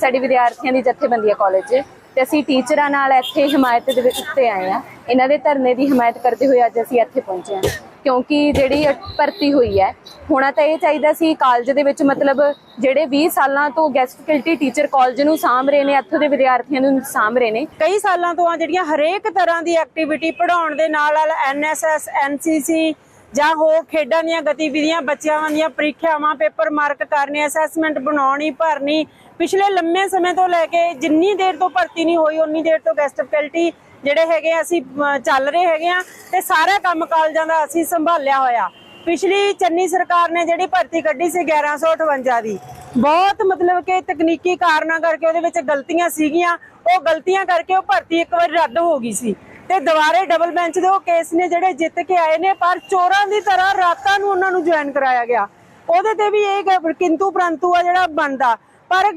ਸਾਡੀ ਵਿਦਿਆਰਥੀਆਂ ਦੀ ਜਥੇਬੰਦੀ ਹੈ ਕਾਲਜ 'ਚ। ਤੇ ਅਸੀਂ ਟੀਚਰਾਂ ਨਾਲ ਇੱਥੇ ਹਮਾਇਤ ਦੇ ਵਿੱਚ ਉੱਤੇ ਆਏ ਆ ਇਹਨਾਂ ਦੇ ਧਰਨੇ ਦੀ ਹਮਾਇਤ ਕਰਦੇ ਹੋਏ ਅੱਜ ਅਸੀਂ ਇੱਥੇ ਪਹੁੰਚੇ ਹਾਂ। ਕਿਉਂਕਿ ਜਿਹੜੀ ਭਰਤੀ ਹੋਈ ਹੈ, ਹੋਣਾ ਤਾਂ ਇਹ ਚਾਹੀਦਾ ਸੀ ਕਾਲਜ ਦੇ ਵਿੱਚ ਮਤਲਬ ਜਿਹੜੇ 20 ਸਾਲਾਂ ਤੋਂ ਗੈਸਟ ਫੈਕਲਟੀ ਟੀਚਰ ਕਾਲਜ ਨੂੰ ਸਾਂਭ ਰਹੇ ਨੇ, ਇੱਥੋਂ ਦੇ ਵਿਦਿਆਰਥੀਆਂ ਨੂੰ ਸਾਂਭ ਰਹੇ ਨੇ। ਕਈ ਸਾਲਾਂ ਤੋਂ ਆ ਜਿਹੜੀਆਂ ਹਰੇਕ ਤਰ੍ਹਾਂ ਦੀ ਐਕਟੀਵਿਟੀ ਪੜਾਉਣ ਦੇ ਨਾਲ ਨਾਲ ਐਨਐਸਐਸ ਐਨਸੀਸੀ ਜਾਂ ਹੋਰ ਖੇਡਾਂ ਦੀਆਂ ਗਤੀਵਿਧੀਆਂ, ਬੱਚਿਆਂ ਦੀਆਂ ਪ੍ਰੀਖਿਆਵਾਂ, ਪੇਪਰ ਮਾਰਕ ਕਰਨੇ ਅਸੈਸਮੈਂਟ ਬਣਾਉਣੀ, ਭਰਨੀ, ਪਿਛਲੇ ਲੰਮੇ ਸਮੇਂ ਤੋਂ ਲੈ ਕੇ ਜਿੰਨੀ ਦੇਰ ਤੋਂ ਭਰਤੀ ਨਹੀਂ ਹੋਈ ਉਨੀ ਦੇਰ ਤੋਂ ਗੈਸਟ ਫੈਕਲਟੀ ਜਿਹੜੇ ਹੈਗੇ ਅਸੀਂ ਚੱਲ ਰਹੇ ਹੈਗੇ ਆ ਤੇ ਸਾਰਾ ਕੰਮ ਕਾਲਜਾਂ ਦਾ ਅਸੀਂ ਸੰਭਾਲਿਆ ਹੋਇਆ। ਪਿਛਲੀ ਚੰਨੀ ਸਰਕਾਰ ਨੇ ਜਿਹੜੀ ਭਰਤੀ ਕੱਢੀ ਸੀ 1158 ਦੀ, ਬਹੁਤ ਮਤਲਬ ਕਿ ਤਕਨੀਕੀ ਕਾਰਨਾਂ ਕਰਕੇ ਉਹਦੇ ਵਿੱਚ ਗਲਤੀਆਂ ਸੀਗੀਆਂ, ਉਹ ਗਲਤੀਆਂ ਕਰਕੇ ਉਹ ਭਰਤੀ ਇੱਕ ਵਾਰ ਰੱਦ ਹੋ ਗਈ ਸੀ। ਤੇ ਦੁਬਾਰੇ ਡਬਲ ਬੈਂਚ ਦੇ ਉਹ ਕੇਸ ਨੇ ਜਿਹੜੇ ਜਿੱਤ ਕੇ ਆਏ ਨੇ, ਪਰ ਚੋਰਾਂ ਦੀ ਤਰ੍ਹਾਂ ਰਾਤਾਂ ਨੂੰ ਉਹਨਾਂ ਨੂੰ ਜੁਆਇਨ ਕਰਾਇਆ ਗਿਆ। ਉਹਦੇ ਤੇ ਵੀ ਇਹ ਕਿੰਤੂ ਪ੍ਰੰਤੂ ਆ ਜਿਹੜਾ ਬਣਦਾ। ਪਰ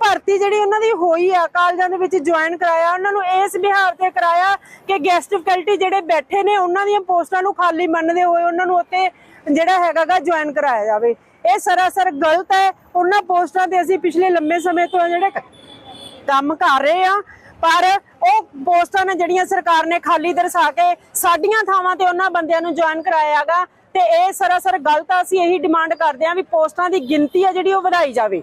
ਭਰਤੀ ਜਿਹੜੀ ਉਹਨਾਂ ਦੀ ਹੋਈ ਆ, ਕਾਲਜਾਂ ਦੇ ਵਿੱਚ ਜੁਆਇਨ ਕਰਾਇਆ, ਉਹਨਾਂ ਨੂੰ ਇਸ ਬਿਹਾਰ ਤੇ ਕਰਾਇਆ ਕਿ ਗੈਸਟ ਫੈਕਲਟੀ ਜਿਹੜੇ ਬੈਠੇ ਨੇ, ਉਹਨਾਂ ਦੀਆਂ ਪੋਸਟਾਂ ਨੂੰ ਖਾਲੀ ਮੰਨਦੇ ਹੋਏ ਉਹਨਾਂ ਨੂੰ ਉੱਤੇ ਜਿਹੜਾ ਹੈਗਾਗਾ ਜੁਆਇਨ ਕਰਾਇਆ ਜਾਵੇ। ਇਹ ਸਰਾਸਰ ਗਲਤ ਹੈ। ਉਹਨਾਂ ਪੋਸਟਾਂ ਤੇ ਅਸੀਂ ਪਿਛਲੇ ਲੰਮੇ ਸਮੇਂ ਤੋਂ ਜਿਹੜੇ ਕੰਮ ਕਰ ਰਹੇ ਆ ਪਰ ਉਹ ਪੋਸਟਾਂ ਨੇ ਜਿਹੜੀਆਂ ਸਰਕਾਰ ਨੇ ਖਾਲੀ ਦਰਸਾ ਕੇ ਸਾਡੀਆਂ ਥਾਵਾਂ ਤੇ ਉਹਨਾਂ ਬੰਦਿਆਂ ਨੂੰ ਜੁਆਇਨ ਕਰਾਇਆਗਾ ਤੇ ਇਹ ਸਰਾਸਰ ਗਲਤ ਆ, ਅਸੀਂ ਇਹੀ ਡਿਮਾਂਡ ਕਰਦੇ ਆ ਵੀ ਪੋਸਟਾਂ ਦੀ ਗਿਣਤੀ ਆ ਜਿਹੜੀ ਉਹ ਵਧਾਈ ਜਾਵੇ।